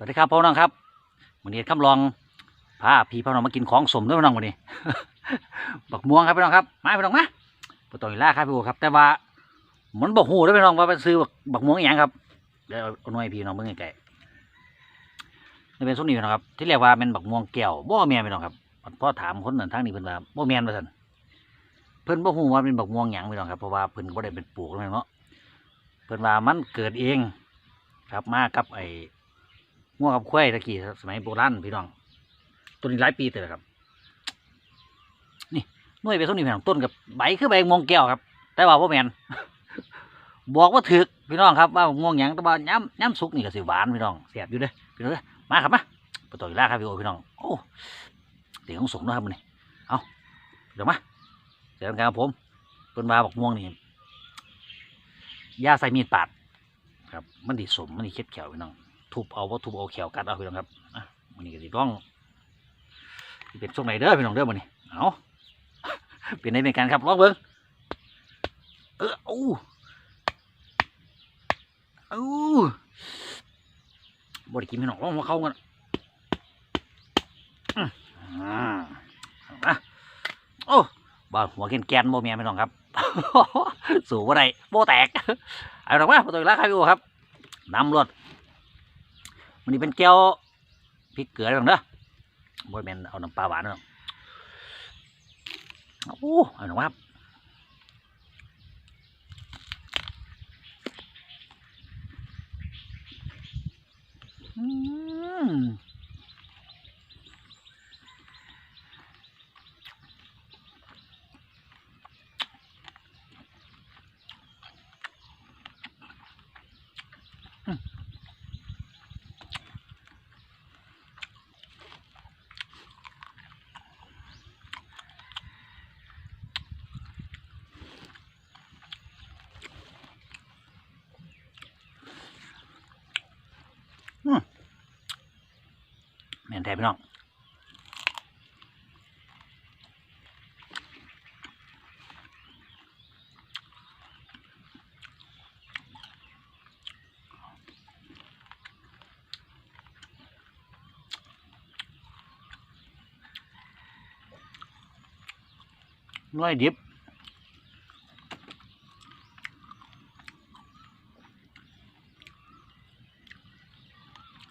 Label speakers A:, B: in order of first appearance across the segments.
A: สวัสดีครับพ่อน้องครับวันนี้คำลองพาพี่พ่อน้องมากินของสมด้วยพี่น้องวันนี้บักม่วงครับพี่น้องครับมาพี่น้องมาปตอยล่าครับพี่โอครับ แต่ว่ามันบอกหูด้วยพี่น้องว่าไปซื้อบักม่วงอหย่างครับเดี๋ยวเอาหน่วยพี่น้องเบิ่งไกลๆนี่เป็นส้นนี้พี่น้องครับ ที่เรียกว่าเป็นบักม่วงแก้วบ่แม่นพี่น้องครับพ่อถามคนหนั้นทางนี้เพิ่นว่าบ่แม่นว่าซั่นเพิ่นบ่ฮู้ว่าเป็นบักม่วงหยังพี่น้องครับเพราะว่าเพิ่นบ่ได้เป็นปลูกนั่นเนาะเพิ่นว่ามันเกิดเอง ครับมากับไอ้ ง่วงกับควายตะกี้สมัยโบราณพี่น้องต้นนี้หลายปีเตอครับ นี่น่วยไปต้นนี้พี่น้องต้นกับใบคือใบมงแก้วครับ แต่ว่าพ่อแมนบอกว่าถึกพี่น้องครับว่าม่วงหยังแต่ว่าย้ำย้ำสุกนี่ก็สิหวานพี่น้องเสียบอยู่เด้อพี่น้องมาครับมาไปต่อยล่าครับพี่โอพี่น้องโอ้เดี๋ยวของสมนะครับมันนี่เอาเดี๋ยวมาเดี๋ยวกันครับผมเป็นมาบอกม่วงนี่ยาใส่มีดปาดครับ มันดีสมมันดีเค็ดแขวพี่น้อง ทุบเอาว่าทุบเอาแขวกัดเอาพี่น้องครับอะมันนี่ก็สิต้องเป็นช่วงไหนเด้อพี่น้องเด้อมันนี่เอาเป็นในเป็นการครับลองเบิ้งเอออู้อู้บไดกินพี่น้องลองมาเข้ากันอ่าอะโอ้บ่าหัวแกนแกนโบเมียพี่น้องครับ สู่บ่ได้โบแตก เอาดอกมาประตูละครับพี่โอครับ น้ำรวด มันนี่เป็นแก้วพริกเกลือหรอกเด้อบ่แมนเอาน้ำปลาหวานหรอกโอ้เอาหน่อยครับอืม แม่นแท้พี่น้องน้อยดิบ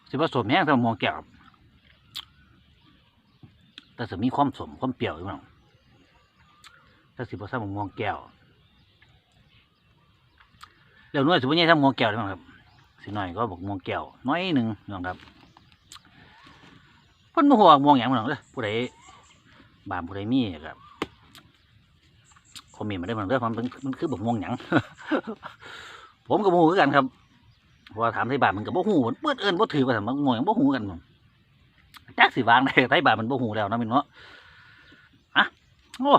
A: สิผสมแห้งทำมวงแก้วแต่จะมีความสมความเปรี้ยวอยู่มั้งถ้าสิผสมมวงแก้วเดี๋ยวน้อยสิบ่ใหญ่ทำมวงแก้วได้มั้งครับสิหน่อยก็บอกมวงแก้วน้อยหนึ่งนะครับเพิ่นบ่ฮู้ว่ามวงหยังมั้งเด้อผู้ใดบ้านผู้ใดมีครับคอมเมนต์มาได้มั้งเด้อมันเป็นมันคือบอกมวงหยังผมก็บ่ฮู้คือกันครับ ว่าถามไทยบาทมันกับ่หูมันเปิดเอิญบ่ถือว่าถามมันงงบ่หูกันจักสิวางได้ไทยบาทมันบ่หูแล้วนะมินเนาะอะโอ้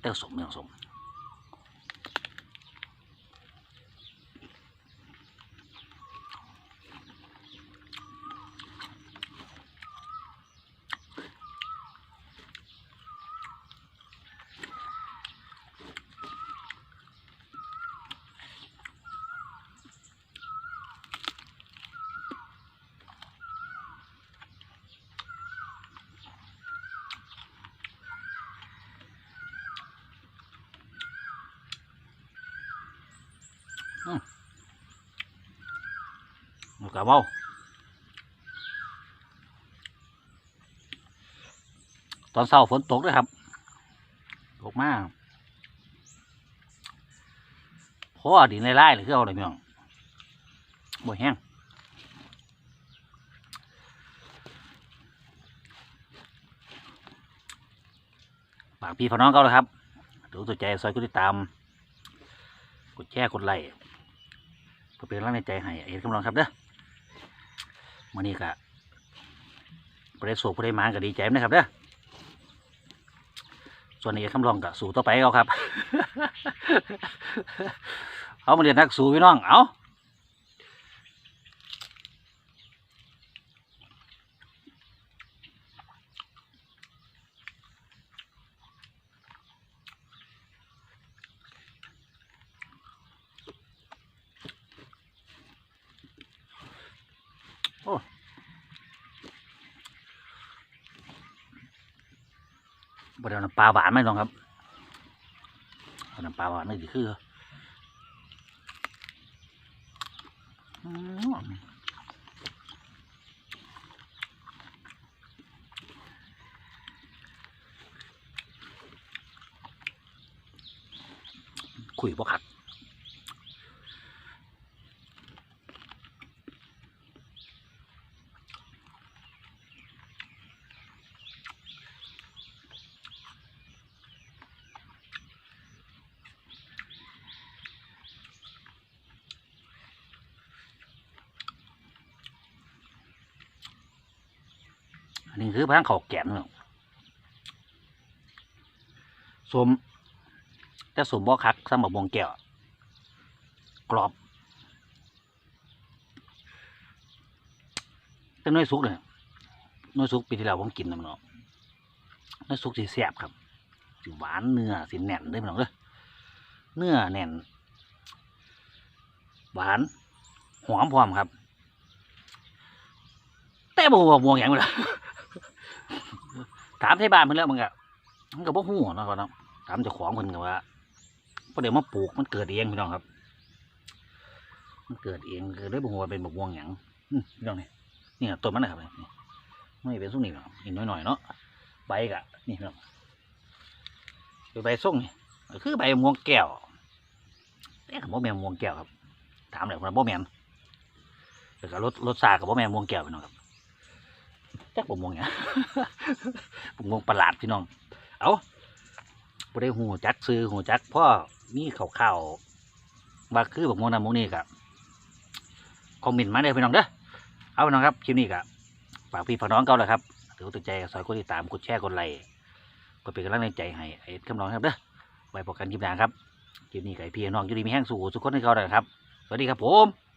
A: แต่สมเรื่องสม หมูกระเมาตอนเช้าฝนตกด้วยครับ ตกมากเพราะว่าดินไล่ๆเลยคือเอาอะไรพี่น้องบ่แห้งฝากพี่พี่น้องเขาเลยครับดูตัวใจซอยกดติดตาม กดแชร์กดไลค์ เพื่อเป็นร่างใจให้เอ็ดกำลังครับเด้อมื่อนี้ก็ผู้ได้สูบผู้ได้มานก็ดีใจนะครับเด้อส่วนนี้คำลองก็สู่ต่อไปเอาครับ เอามาเรียนนักสู้พี่น้อง เอา บดเอาน้ำปลาหวานไหมน้องครับเอาน้ำปลาหวานไม่ดีคืออืมคุยบ่ขัด นี่คือพลังเขาแกนเนาะสมแต่สมบ่คักสำหรับบวงแก้วกรอบแต่น้อยสุกเลยน้อยสุกปีที่แล้วผมกินนะมันเนาะน้อยสุกสีแซ่บครับสิหวานเนื้อสิแน่นได้ไหมน้องเด้อเนื้อแน่น หวานหอมพร้อมครับ แต่บ่ว่าบวงอย่างไร ถามไทยบ้านเพิ่นแล้วมันก็มันก็บ่ฮู้เนาะครับเนาะถามเจ้าของเพิ่นก็ว่าพอเดี๋ยวมาปลูกมันเกิดเองพี่น้องครับ มันเกิดเองก็เลยบ่ฮู้ว่าเป็นบักม่วงหยังพี่น้องนี่นี่ต้นมันนะครับนี่ไม่เป็นสุกนี่เนาะนี่น้อยๆเนาะใบก็นี่พี่น้องใบส่งนี่คือใบม่วงแก้วแต่ก็บ่แม่นม่วงแก้วครับ ถามเลยว่าบ่แม่นแล้วก็รสรสชาติก็บ่แม่นม่วงแก้วพี่น้องครับ จักผมมองเนี่ยผมมองประหลาดพี่น้อง เอาบ่ได้หูจักซื้อหูจักพ่อมีข่าวๆว่าคือผมมองนั้นมองนี่กับคอมเมนต์มาได้อพี่น้องเด้อเอาพี่น้องครับคลิปนี้กับฝากพี่ฝากน้องเก่าแหละครับถือติดใจสอยกดติดตามกดแชร์กดไลค์กดเป็นกำลังใจให้ไอ้คำร้องครับเด้อไว้พบกันคลิปหน้าครับคลิปนี้กับไอ้พี่น้องอยู่ดีมีแห้งสู่สุขคนให้เขาเลยครับ สวัสดีครับผม